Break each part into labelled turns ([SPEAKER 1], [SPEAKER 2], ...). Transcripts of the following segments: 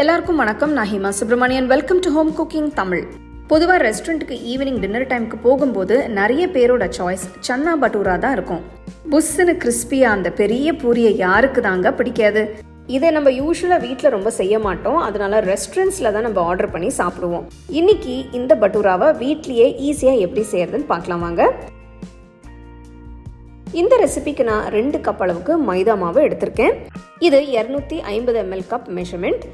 [SPEAKER 1] எல்லாருக்கும் வணக்கம். நான் Hima Subramanian. Welcome to home cooking Tamil. பொதுவாக ரெஸ்டாரண்ட்டுக்கு ஈவினிங் டின்னர் டைமுக்கு போகும்போது நிறைய பேரோட சாய்ஸ் சன்னா பட்டூரா தான் இருக்கும். புஸ்ஸுன்னு கிறிஸ்பியாக அந்த பெரிய பூரியை யாருக்கு தாங்க பிடிக்காது? இதை நம்ம யூஸ்வலாக வீட்டில் ரொம்ப செய்ய மாட்டோம். அதனால ரெஸ்டாரண்ட்ஸில் தான் நம்ம ஆர்டர் பண்ணி சாப்பிடுவோம். இன்னைக்கு இந்த பட்டூராவை வீட்லேயே ஈஸியாக எப்படி செய்யறதுன்னு பார்க்கலாம் வாங்க. இந்த ரெசிபிக்கு நான் ரெண்டு கப் அளவுக்கு மைதா மாவு எடுத்திருக்கேன். இது இரநூத்தி ஐம்பது எம்எல் கப் மெஷர்மெண்ட்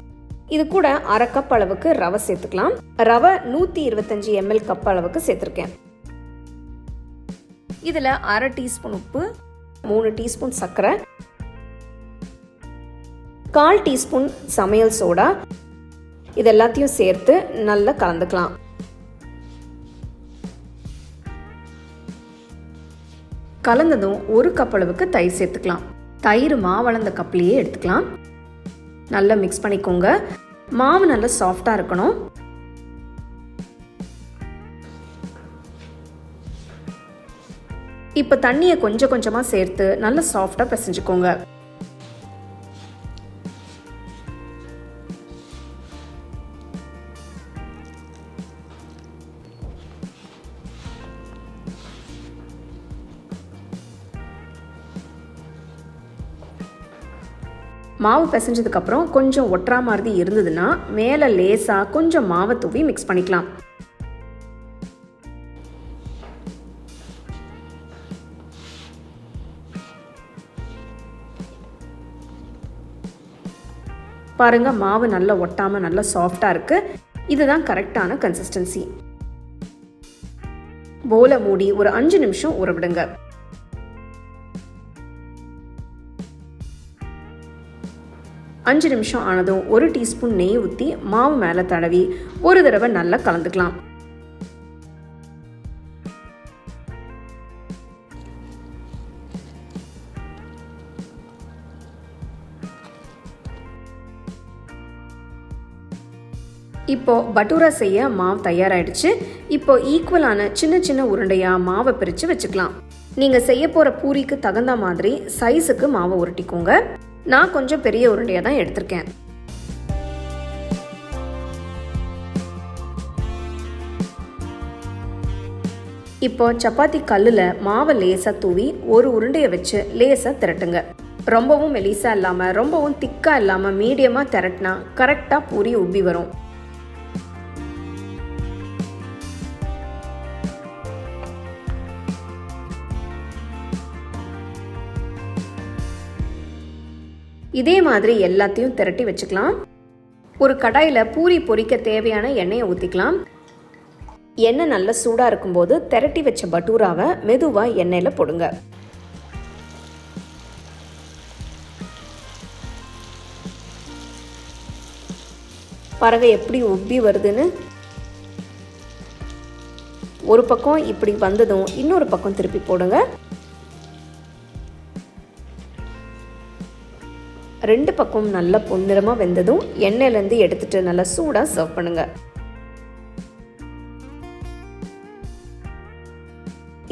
[SPEAKER 1] இது கூட அரை கப் அளவுக்கு ரவை சேர்த்துக்கலாம். ரவை நூற்றி இருபத்தஞ்சி எம்எல் கப் அளவுக்கு சேர்த்துருக்கேன். இதில் அரை டீஸ்பூன் உப்பு மூணு டீஸ்பூன் சர்க்கரை கால் டீஸ்பூன் சமையல் சோடா. இது எல்லாத்தையும் சேர்த்து நல்லா கலந்துக்கலாம். கலந்ததும் ஒரு கப் அளவுக்கு தயிர் சேர்த்துக்கலாம். தயிர் மாவளந்த கப்லேயே எடுத்துக்கலாம். நல்லா மிக்ஸ் பண்ணிக்கோங்க. மாவு நல்லா சாஃப்டாக இருக்கணும். இப்போ தண்ணியை கொஞ்சம் கொஞ்சமாக சேர்த்து நல்லா சாஃப்டாக பிசைஞ்சுக்கோங்க. மாவு பிசைஞ்சதுக்கப்புறம் கொஞ்சம் ஒட்டுறா மாதிரி இருந்ததுன்னா மேலே லேசாக கொஞ்சம் மாவை தூவி மிக்ஸ் பண்ணிக்கலாம். பாருங்க மாவு நல்லா ஒட்டாமல் நல்லா சாஃப்டாக இருக்குது இதுதான் கரெக்டான கன்சிஸ்டன்சி போல மூடி ஒரு அஞ்சு நிமிஷம் ஊற விடுங்க. அஞ்சு நிமிஷம் ஆனதும் ஒரு டீஸ்பூன் நெய் ஊற்றி மாவு மேலே தடவி ஒரு தடவை நல்லா கலந்துக்கலாம். இப்போ பட்டூரா செய்ய மாவு தயாராயிடுச்சு. இப்போ ஈக்குவலான சின்ன சின்ன உருண்டையா மாவை பிரித்து வச்சுக்கலாம். நீங்கள் செய்ய போகிற பூரிக்கு தகுந்த மாதிரி சைஸுக்கு மாவை உருட்டிக்கோங்க. நான் கொஞ்சம் பெரிய உருண்டையாக தான் எடுத்திருக்கேன். இப்போ சப்பாத்தி கல்லில் மாவை லேசாக தூவி ஒரு உருண்டையை வச்சு லேசாக திரட்டுங்க. ரொம்பவும் மெலிசாக இல்லாமல் ரொம்பவும் திக்காக இல்லாமல் மீடியமாக திரட்டினா கரெக்டாக பூரி உப்பி வரும். இதே மாதிரி எல்லாத்தையும் திரட்டி வச்சுக்கலாம். ஒரு கடாயில் பூரி பொரிக்க தேவையான எண்ணெயை ஊற்றிக்கலாம் எண்ணெய் நல்ல சூடாக இருக்கும்போது திரட்டி வச்ச பட்டூராவை மெதுவாக எண்ணெயில் போடுங்க. பறவை எப்படி உப்பி வருதுன்னு ஒரு பக்கம் இப்படி வந்ததும் இன்னொரு பக்கம் திருப்பி போடுங்க. ரெண்டு பக்கம் நல்லா பொன்னிறமாக வெந்ததும் எண்ணெயிலேருந்து எடுத்துட்டு நல்லா சூடாக சர்வ் பண்ணுங்க.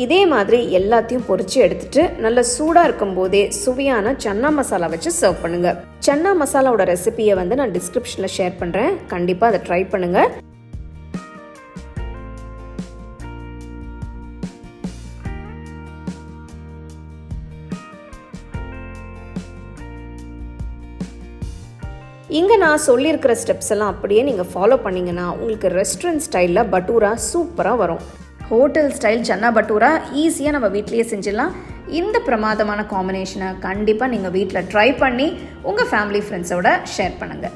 [SPEAKER 1] இதே மாதிரி எல்லாத்தையும் பொறிச்சு எடுத்துட்டு நல்ல சூடாக இருக்கும் போதே சுவையான சன்னா மசாலா வச்சு சர்வ் பண்ணுங்க. சன்னா மசாலாவோட ரெசிபியை வந்து நான் டிஸ்கிரிப்ஷனில் ஷேர் பண்ணுறேன் கண்டிப்பாக அதை ட்ரை பண்ணுங்க. இங்கே நான் சொல்லியிருக்கிற ஸ்டெப்ஸ் எல்லாம் அப்படியே நீங்கள் ஃபாலோ பண்ணிங்கன்னா உங்களுக்கு ரெஸ்டாரண்ட் ஸ்டைலில் பட்டூரா சூப்பராக வரும். ஹோட்டல் ஸ்டைல் சன்னா பட்டூரா ஈஸியாக நம்ம வீட்லேயே செஞ்சிடலாம். இந்த பிரமாதமான காம்பினேஷனை கண்டிப்பாக நீங்கள் வீட்டில் ட்ரை பண்ணி உங்கள் ஃபேமிலி ஃப்ரெண்ட்ஸோட ஷேர் பண்ணுங்கள்